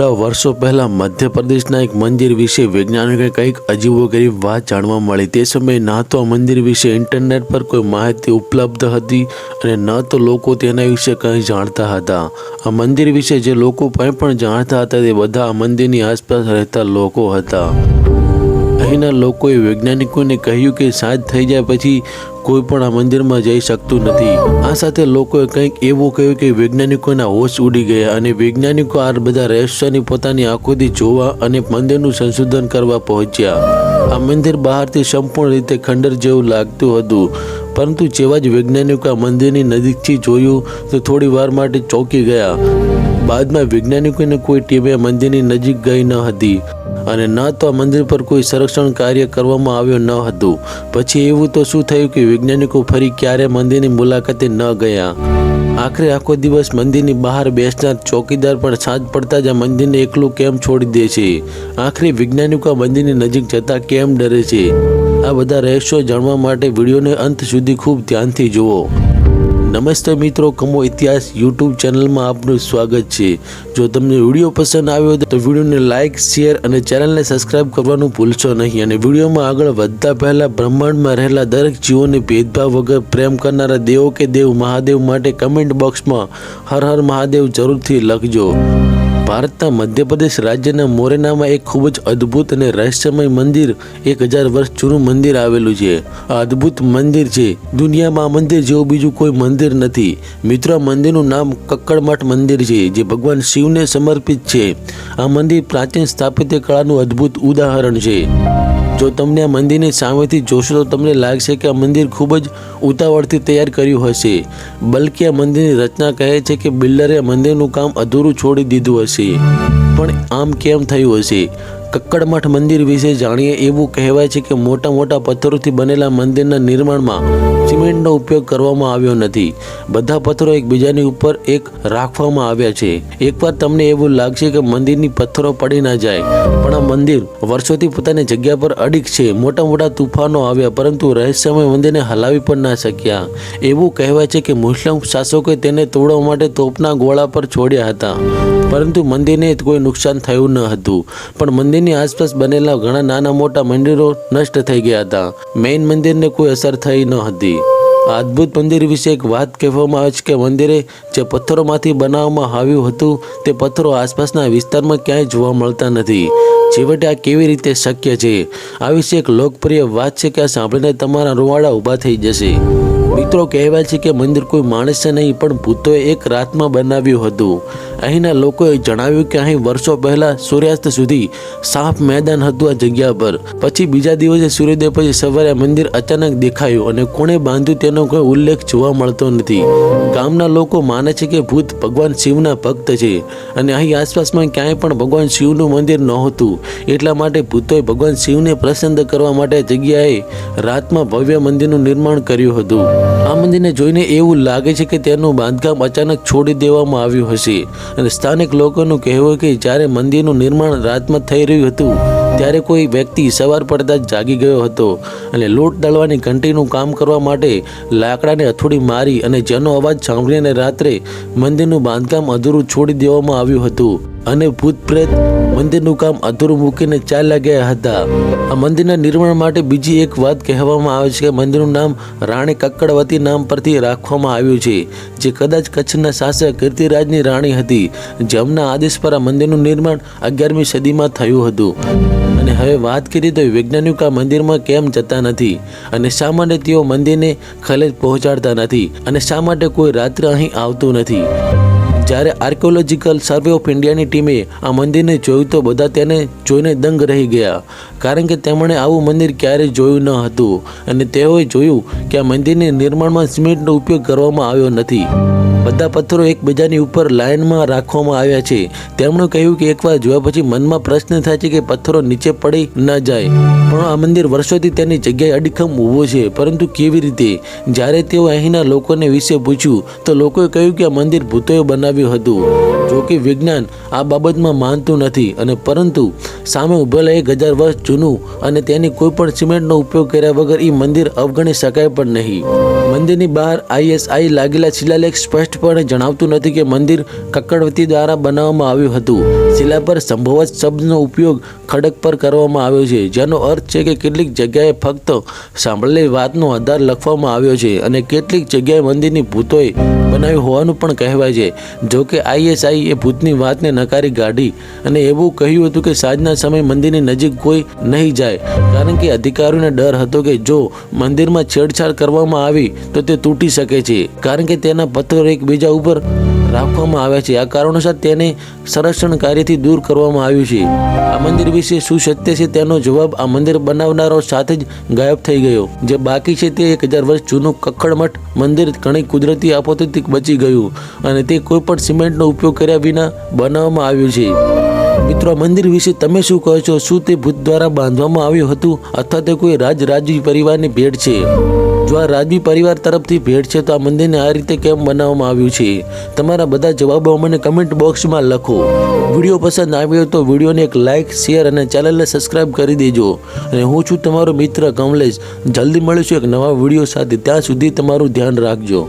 થોડા વર્ષો પહેલા મધ્યપ્રદેશના એક મંદિર વિશે વૈજ્ઞાનિકે કંઈક અજીબોગરીબ વાત જાણવા મળી. તે સમયે ના તો આ મંદિર વિશે ઇન્ટરનેટ પર કોઈ માહિતી ઉપલબ્ધ હતી અને ન તો લોકો તેના વિશે કંઈ જાણતા હતા. આ મંદિર વિશે જે લોકો કંઈ પણ જાણતા હતા તે બધા આ મંદિરની આસપાસ રહેતા લોકો હતા. અહીંના લોકોએ વૈજ્ઞાનિકોને કહ્યું કે સાંજ થઈ જાય પછી કોઈ પણ આ મંદિરમાં જઈ શકતું નથી. આ સાથે લોકોએ કંઈક એવું કહ્યું કે વૈજ્ઞાનિકોના હોશ ઉડી ગયા અને વૈજ્ઞાનિકો આ બધા રહસ્યની પોતાની આંખોથી જોવા અને મંદિરનું સંશોધન કરવા પહોંચ્યા. આ મંદિર બહારથી સંપૂર્ણ રીતે ખંડર જેવું લાગતું હતું. પરંતુ જેવા જ વૈજ્ઞાનિકો આ મંદિરની નજીકથી જોયું તો થોડી વાર માટે ચોંકી ગયા. બાદમાં વૈજ્ઞાનિકોને કોઈ ટીમે મંદિરની નજીક ગઈ ન હતી અને ન તો મંદિર પર કોઈ સંરક્ષણ કાર્ય કરવામાં આવ્યું ન હતું. પછી એવું તો શું થયું કે વૈજ્ઞાનિકો ફરી ક્યારે મંદિરની મુલાકાતે ન ગયા? આખરે આખો દિવસ મંદિરની બહાર બેસનાર ચોકીદાર પણ સાંજ પડતા જ આ મંદિરને એકલું કેમ છોડી દે છે? આખરે વૈજ્ઞાનિકો મંદિરની નજીક જતા કેમ ડરે છે? આ બધા રહસ્યો જાણવા માટે વિડીયોને અંત સુધી ખૂબ ધ્યાનથી જુઓ. નમસ્તે મિત્રો, કમો ઇતિહાસ યુટ્યુબ ચેનલમાં આપનું સ્વાગત છે. જો તમને વીડિયો પસંદ આવ્યો તો વિડીયોને લાઇક, શેર અને ચેનલને સબસ્ક્રાઇબ કરવાનું ભૂલશો નહીં અને વિડીયોમાં આગળ વધતા પહેલા બ્રહ્માંડમાં રહેલા દરેક જીવોને ભેદભાવ વગર પ્રેમ કરનારા દેવો કે દેવ મહાદેવ માટે કમેન્ટ બોક્સમાં હર હર મહાદેવ જરૂરથી લખજો. ભારતના મધ્યપ્રદેશ રાજ્યના મોરેનામાં એક ખૂબ જ અદ્ભુત અને રહસ્યમય મંદિર, એક હજાર વર્ષ જૂનું મંદિર આવેલું છે. આ અદ્ભુત મંદિર છે. દુનિયામાં આ મંદિર જેવું બીજું કોઈ મંદિર નથી. મિત્રો મંદિરનું નામ કક્કડમઠ મંદિર છે, જે ભગવાન શિવને સમર્પિત છે. આ મંદિર પ્રાચીન સ્થાપત્ય કળાનું અદ્ભુત ઉદાહરણ છે. જો તમને આ મંદિરની સામેથી જોશો તો તમને લાગશે કે આ મંદિર ખૂબ જ ઉતાવળથી તૈયાર કર્યું હશે. બલકે આ મંદિરની રચના કહે છે કે બિલ્ડરે મંદિરનું કામ અધૂરું છોડી દીધું હશે. પણ આમ કેમ થયું હશે? કક્કડમઠ મંદિર વિશે જાણીએ એવું કહેવાય છે કે મોટા મોટા પથ્થરોથી બનેલા મંદિરના નિર્માણમાં સિમેન્ટનો ઉપયોગ કરવામાં આવ્યો નથી. બધા પથ્થરો એકબીજાની ઉપર એક રાખવામાં આવ્યા છે. એકવાર તમને એવું લાગશે કે મંદિરની પથ્થરો પડી ના જાય, પણ આ મંદિર વર્ષોથી પોતાની જગ્યા પર અડીક છે. મોટા મોટા તુફાનો આવ્યા, પરંતુ રહસ્યમય મંદિરને હલાવી પણ ના શક્યા. એવું કહેવાય છે કે મુસ્લિમ શાસકોએ તેને તોડવા માટે તોપના ગોળા પર છોડ્યા હતા. પરંતુ મંદિરને કોઈ નુકસાન થયું ન હતું. પણ મંદિરની આસપાસ બનેલા ઘણા નાના મોટા મંદિરો નષ્ટ થઈ ગયા હતા. મેઇન મંદિરને કોઈ અસર થઈ ન હતી. આ અદ્ભુત મંદિર વિશે એક વાત કહેવામાં આવે છે કે મંદિરે જે પથ્થરોમાંથી બનાવવામાં આવ્યું હતું, તે પથ્થરો આસપાસના વિસ્તારમાં ક્યાંય જોવા મળતા નથી. છેવટે આ કેવી રીતે શક્ય છે? આ વિશે એક લોકપ્રિય વાત છે કે આ સાંભળીને તમારા રૂવાડા ઊભા થઈ જશે. મિત્રો કહેવાય છે કે મંદિર કોઈ માણસે નહીં, પણ ભૂતોએ એક રાતમાં બનાવ્યું હતું. અહીંના લોકોએ જણાવ્યું કે અહીં વર્ષો પહેલા સૂર્યાસ્ત સુધી સાફ મેદાન હતું આ જગ્યા પર. પછી બીજા દિવસે સૂર્યોદય પછી સવારે મંદિર અચાનક દેખાયું અને કોણે બાંધ્યું તેનો કોઈ ઉલ્લેખ જોવા મળતો નથી. ગામના લોકો માને છે કે ભૂત ભગવાન શિવના ભક્ત છે અને અહીં આસપાસમાં ક્યાંય પણ ભગવાન શિવનું મંદિર નહોતું. એટલા માટે ભૂતોએ ભગવાન શિવને પ્રસન્ન કરવા માટે જગ્યાએ રાતમાં ભવ્ય મંદિરનું નિર્માણ કર્યું હતું. આ મંદિરને જોઈને એવું લાગે છે કે તેનું બાંધકામ અચાનક છોડી દેવામાં આવ્યું હશે. અને સ્થાનિક લોકોનું કહેવું કે જ્યારે મંદિરનું નિર્માણ રાતમાં થઈ રહ્યું હતું, ત્યારે કોઈ વ્યક્તિ સવાર પડતા જ જાગી ગયો હતો. અને લોટ દળવાની ઘંટીનું કામ કરવા માટે લાકડાને હથોડી મારી અને જેનો અવાજ સાંભળીને રાત્રે મંદિરનું બાંધકામ અધૂરું છોડી દેવામાં આવ્યું હતું. અને ભૂત પ્રેત મંદિરનું કામ અધૂરું મૂકીને ચાલ્યા ગયા હતા. આ મંદિરના નિર્માણ માટે બીજી એક વાત કહેવામાં આવે છે કે મંદિરનું નામ રાણી કક્કડવતી નામ પરથી રાખવામાં આવ્યું છે, જે કદાચ કચ્છના શાસક કીર્તિરાજની રાણી હતી જેમના આદેશ પર આ મંદિરનું નિર્માણ અગિયારમી સદીમાં થયું હતું. અને હવે વાત કરીએ તો વૈજ્ઞાનિકો આ મંદિરમાં કેમ જતા નથી? અને શા માટે તેઓ મંદિરને ખલેજ પહોંચાડતા નથી? અને શા માટે કોઈ રાત્રે અહીં આવતું નથી? જ્યારે આર્કિયોલોજીકલ સર્વે ઓફ ઇન્ડિયાની ટીમે આ મંદિરને જોયું તો બધા તેને જોઈને દંગ રહી ગયા. કારણ કે તેમણે આવું મંદિર ક્યારેય જોયું ન હતું અને તેઓએ જોયું કે આ મંદિરની નિર્માણમાં સિમેન્ટનો ઉપયોગ કરવામાં આવ્યો નથી. બધા પથ્થરો એકબીજાની ઉપર લાઇનમાં રાખવામાં આવ્યા છે. તેમણે કહ્યું કે એકવાર જોયા પછી મનમાં પ્રશ્ન થાય છે કે પથ્થરો નીચે પડી ન જાય. પણ આ મંદિર વર્ષોથી તેની જગ્યાએ અડીખમ ઊભો છે. પરંતુ કેવી રીતે? જ્યારે તેઓ અહીંના લોકોને વિશે પૂછ્યું તો લોકોએ કહ્યું કે આ મંદિર ભૂતોએ બનાવ્યું હતું. જો કે વિજ્ઞાન આ બાબતમાં માનતું નથી અને પરંતુ સામે ઉભેલા એક હજાર વર્ષ જૂનું અને તેની કોઈ પણ સિમેન્ટનો ઉપયોગ કર્યા વગર એ મંદિર અવગણી શકાય પણ નહીં. મંદિરની બહાર આઈએસઆઈ લાગેલા શિલાલેખ સ્પષ્ટપણે જણાવતું નથી કે મંદિર કક્કડવતી દ્વારા બનાવવામાં આવ્યું હતું. શિલા પર સંભવત શબ્દનો ઉપયોગ ખડક પર કરવામાં આવ્યો છે, જેનો અર્થ છે કે કેટલીક જગ્યાએ ફક્ત સાંભળેલી વાતનો આધાર લખવામાં આવ્યો છે અને કેટલીક જગ્યાએ મંદિરની ભૂતોએ બનાવ્યું હોવાનું પણ કહેવાય છે. જોકે આઈએસઆઈ એ ભૂતની વાતને નકારી કાઢી અને એવું કહ્યું હતું કે સાંજના સમયે મંદિરની નજીક કોઈ નહીં જાય, કારણ કે અધિકારીઓને ડર હતો કે જો મંદિરમાં છેડછાડ કરવામાં આવી તો તે તૂટી શકે છે, કારણ કે તેના પથ્થરો એકબીજા ઉપર રાખવામાં આવ્યા છે. આ કારણોસર તેને સંરક્ષણ કાર્યથી દૂર કરવામાં આવ્યું છે. આ મંદિર વિશે શું સત્ય છે તેનો જવાબ આ મંદિર બનાવનારો સાથે જ ગાયબ થઈ ગયો. જે બાકી છે તે એક હજાર વર્ષ જૂનું કક્કડમઠ મંદિર ઘણી કુદરતી આપત્તિથી બચી ગયું અને તે કોઈ પણ સિમેન્ટનો ઉપયોગ કર્યા વિના બનાવવામાં આવ્યું છે. મિત્રો મંદિર વિશે તમે શું કહો છો? શું તે ભૂત દ્વારા બાંધવામાં આવ્યું હતું? અથવા તે કોઈ રાજ રાજવી પરિવારની ભેટ છે? જો આ રાજવી પરિવાર તરફથી ભેટ છે, તો આ મંદિરને આ રીતે કેમ બનાવવામાં આવ્યું છે? તમારા બધા જવાબો મને કમેન્ટ બોક્સમાં લખો. વીડિયો પસંદ આવ્યો તો વિડીયોને એક લાઇક શેર અને ચેનલને સબસ્ક્રાઇબ કરી દેજો. અને હું છું તમારો મિત્ર કમલેશ. જલ્દી મળીશું એક નવા વીડિયો સાથે. ત્યાં સુધી તમારું ધ્યાન રાખજો.